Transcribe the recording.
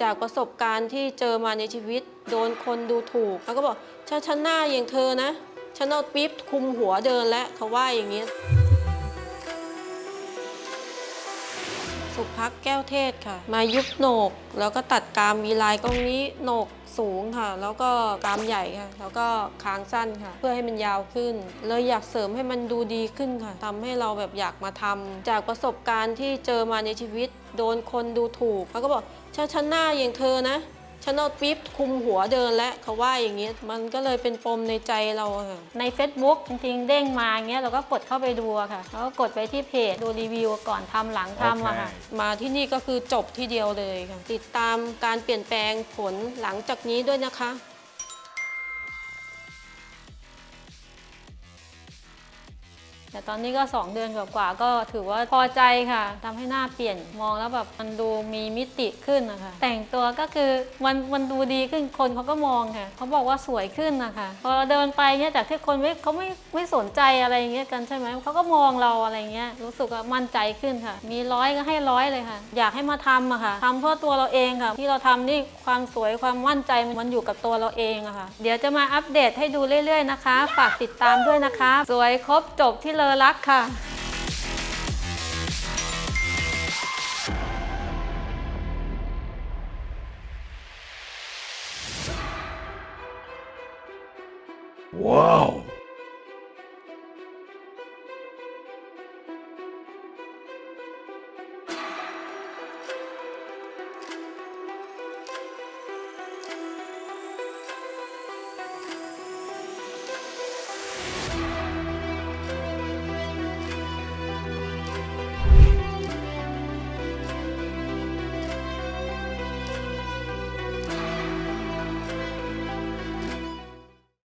จากประสบการณ์ที่เจอมาในชีวิต โดนคนดูถูกแล้วก็บอกถ้าฉันหน้าอย่างเธอนะฉันเอาปี๊บคุมหัวเดินแล้วเขาว่าอย่างนี้ สุพักแก้วเทศค่ะ มายุบโหนก แล้วก็ตัดกรามมีลายตรงนี้โหนกสูงค่ะ แล้วก็กรามใหญ่ค่ะ แล้วก็คางสั้นค่ะ เพื่อให้มันยาวขึ้นเลยอยากเสริมให้มันดูดีขึ้นค่ะทำให้เราแบบอยากมาทำจากประสบการณ์ที่เจอมาในชีวิต โดนคนดูถูกเขาก็บอกเชาฉันหน้าอย่างเธอนะ ฉันเอาปี๊บคลุมหัวเดินแล้วเขาว่าอย่างนี้มันก็เลยเป็นปมในใจเราอะค่ะ ใน Facebook จริงๆเด้งมาอย่างเงี้ยเราก็กดเข้าไปดูอะค่ะแล้วก็กดไปที่เพจดูรีวิวก่อนทำหลังทำอะค่ะ มาที่นี่ก็คือจบที่เดียวเลยค่ะ ติดตามการเปลี่ยนแปลงผลหลังจากนี้ด้วยนะคะ แต่ตอนนี้ก็ 2 เดือนกว่าๆก็ถือว่าพอใจค่ะทำให้หน้าเปลี่ยนมองแล้วแบบมันดูมีมิติขึ้นนะคะ แต่งตัวก็คือมันมันดูดีขึ้นคนเขาก็มองค่ะเขาบอกว่าสวยขึ้นนะคะ พอเราเดินไปเนี่ยจากที่คนไม่เขาไม่ไม่สนใจอะไรอย่างเงี้ยกันใช่ไหมเขาก็มองเราอะไรเงี้ยรู้สึกว่ามั่นใจขึ้นค่ะ มีร้อยก็ให้ร้อยเลยค่ะ อยากให้มาทำอะค่ะทำเพื่อตัวเราเองค่ะ ที่เราทำนี่ความสวยความมั่นใจมันอยู่กับตัวเราเองอะค่ะ เดี๋ยวจะมาอัปเดตให้ดูเรื่อยๆนะคะ ฝากติดตามด้วยนะคะ สวยครบจบที่เลอรักค่ะ Wow.